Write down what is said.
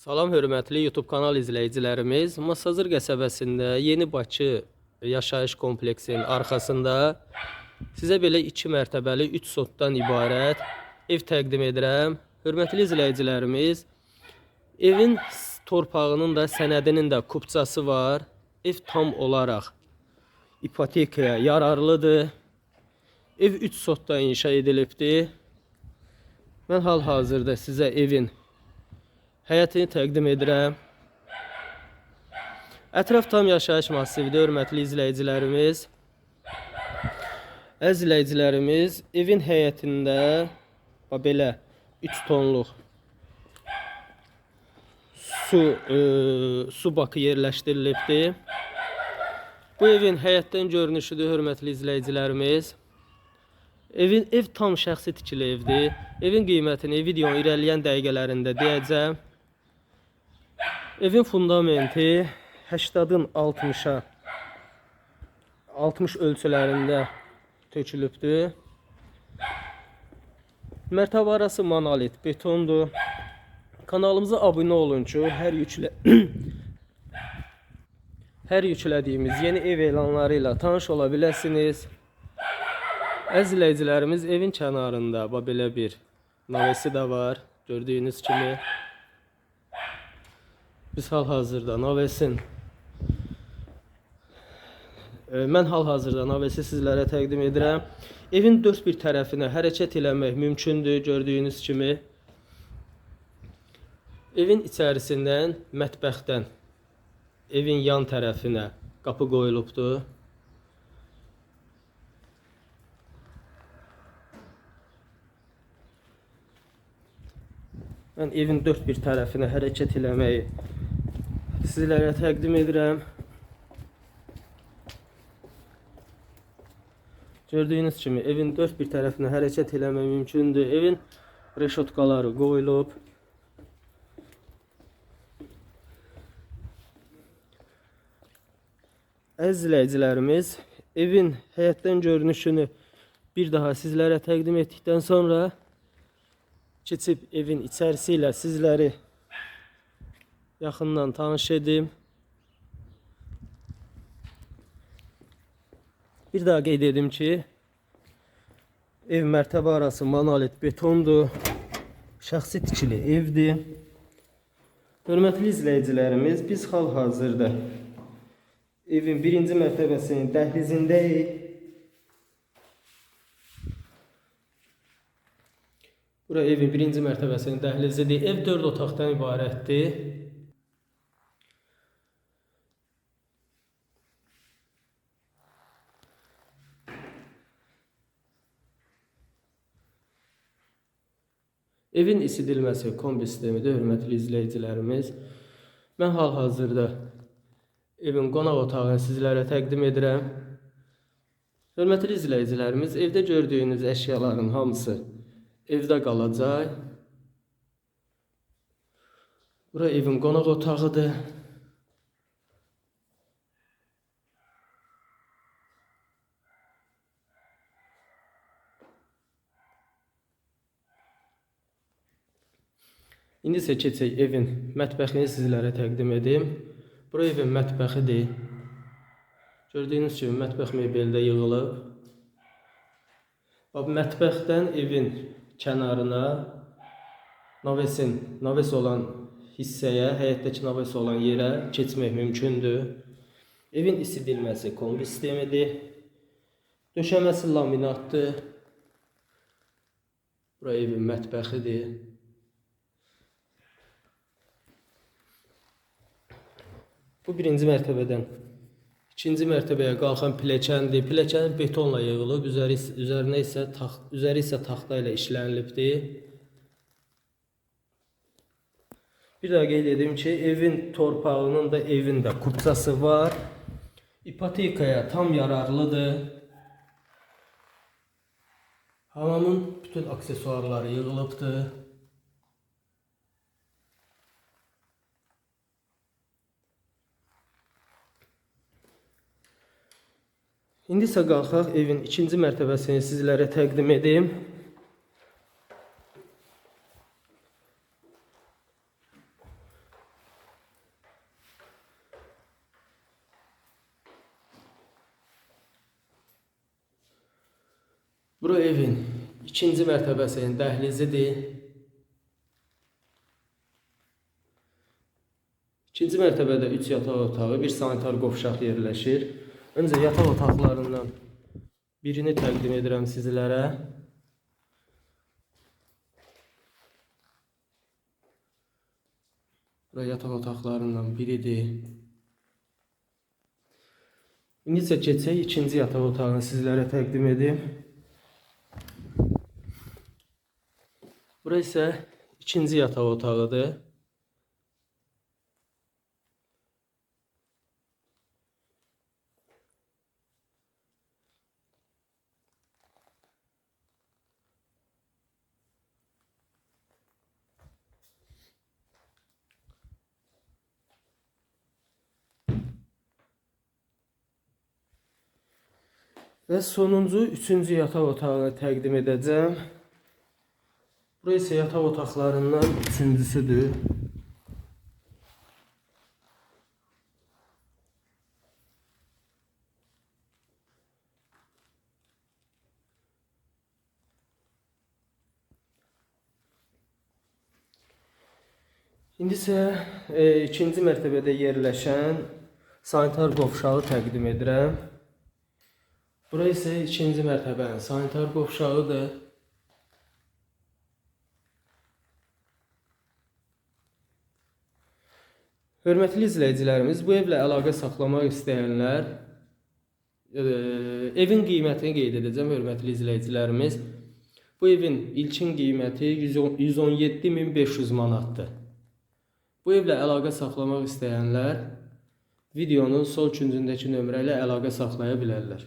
Salam hörmətli YouTube kanal izləyicilərimiz. Masazır qəsəbəsində Yeni Bakı yaşayış kompleksinin arxasında sizə belə 2 mərtəbəli 3 sotdan ibarət ev təqdim edirəm. Hörmətli izləyicilərimiz, evin torpağının da sənədinin də kupçası var. Ev tam olaraq ipotekaya yararlıdır. Ev 3 sotda inşa edilibdir. Mən hal-hazırda sizə evin həyətini təqdim edirəm. Ətraf tam yaşayış massividir, hörmətli izləyicilərimiz. Əziz izləyicilərimiz, evin həyətində belə 3 tonluq su e, su bakı yerləşdirilibdir. Bu evin həyətdən görünüşüdür, hörmətli izləyicilərimiz. Evin ev tam şəxsi tikili evdir. Evin qiymətini videonun irəliləyən dəqiqələrində deyəcəm. Evin fundamenti 80-ın 60-a 60 ölçülərində tökülübdür. Mərtəbə arası monolit betondur. Kanalımıza abunə olun ki, hər yüklə hər yüklədiyimiz yeni ev elanları tanış ola biləsiniz. Evin kənarında bax belə bir navesi də var. Gördüyünüz kimi biz hal-hazırda navesin e, mən hal-hazırda navesi sizlərə təqdim edirəm. Evin dörd bir tərəfinə hərəkət eləmək mümkündür, gördüyünüz kimi. Evin içərisindən mətbəxdən evin yan tərəfinə qapı qoyulubdur. Mən evin dörd bir tərəfinə hərəkət eləməyi sizlərə təqdim edirəm. Gördüyünüz kimi evin dörd bir tərəfinə hərəkət eləmək mümkündür. Evin reşotkaları qoyulub. Əziz izləyicilərimiz, evin həyətdən görünüşünü bir daha sizlərə təqdim etdikdən sonra keçib evin içərisi ilə sizləri yaxından tanış edim. Bir daha qeyd edim ki, ev mərtəbə arası monolit betondur. Şəxsi tikili evdir. Hörmətli izləyicilərimiz, biz hal-hazırda evin birinci mərtəbəsinin dəhlizindəyik. Bura evin birinci mərtəbəsinin dəhlizidir. Ev 4 otaqdan ibarətdir. Evin isidilməsi kombi sistemidir, hörmətli izləyicilərimiz. Mən hal-hazırda evin qonaq otağını sizlərə təqdim edirəm. Hörmətli izləyicilərimiz, evdə gördüyünüz əşyaların hamısı evdə qalacaq. Bura evin qonaq otağıdır. İndi isə keçək evin mətbəxini sizlərə təqdim edim. Bura evin mətbəxidir. Gördüyünüz kimi mətbəx mebeli də yığılıb. Bax mətbəxdən evin kənarına navesin, naves olan hissəyə, həyətdəki naves olan yerə keçmək mümkündür. Evin isidilməsi kombi sistemidir. Döşəməsi laminatdır. Bura evin mətbəxidir. Bu birinci mərtəbədən ikinci mərtəbəyə qalxan pilləkəndir. Pilləkən betonla yığılıb, üzəri üzərinə isə taxt, üzəri isə taxta ilə. Bir daha qeyd edim ki, evin torpağının da evin də kupçası var. İpotekaya tam yararlıdır. Hamamın bütün aksesuarları yığılıbdır. İndi isə qalxaq evin ikinci mərtəbəsini sizlərə təqdim edim. Bura evin ikinci mərtəbəsinin dəhlizidir. İkinci mərtəbədə 3 yataq otağı, bir sanitar qovşaq yerləşir. Öncə yataq otaqlarından birini təqdim edirəm sizlərə. Bura yataq otaqlarından biridir. İndi isə keçək ikinci yataq otağını sizlərə təqdim edim. Bura isə ikinci yataq otağıdır. Və sonuncu, üçüncü yataq otağını təqdim edəcəm. Bura isə yataq otaqlarından üçüncüsüdür. İndi isə e, ikinci mərtəbədə yerləşən sanitar qovşağı təqdim edirəm. Bura isə ikinci mərtəbənin sanitar qovşağıdır. Hörmətli izləyicilərimiz, bu evlə əlaqə saxlamaq istəyənlər e, evin qiymətini qeyd edəcəm hörmətli izləyicilərimiz. Bu evin ilkin qiyməti 110 117500 manatdır. Bu evlə əlaqə saxlamaq istəyənlər videonun sol küncündəki nömrə ilə əlaqə saxlaya bilərlər.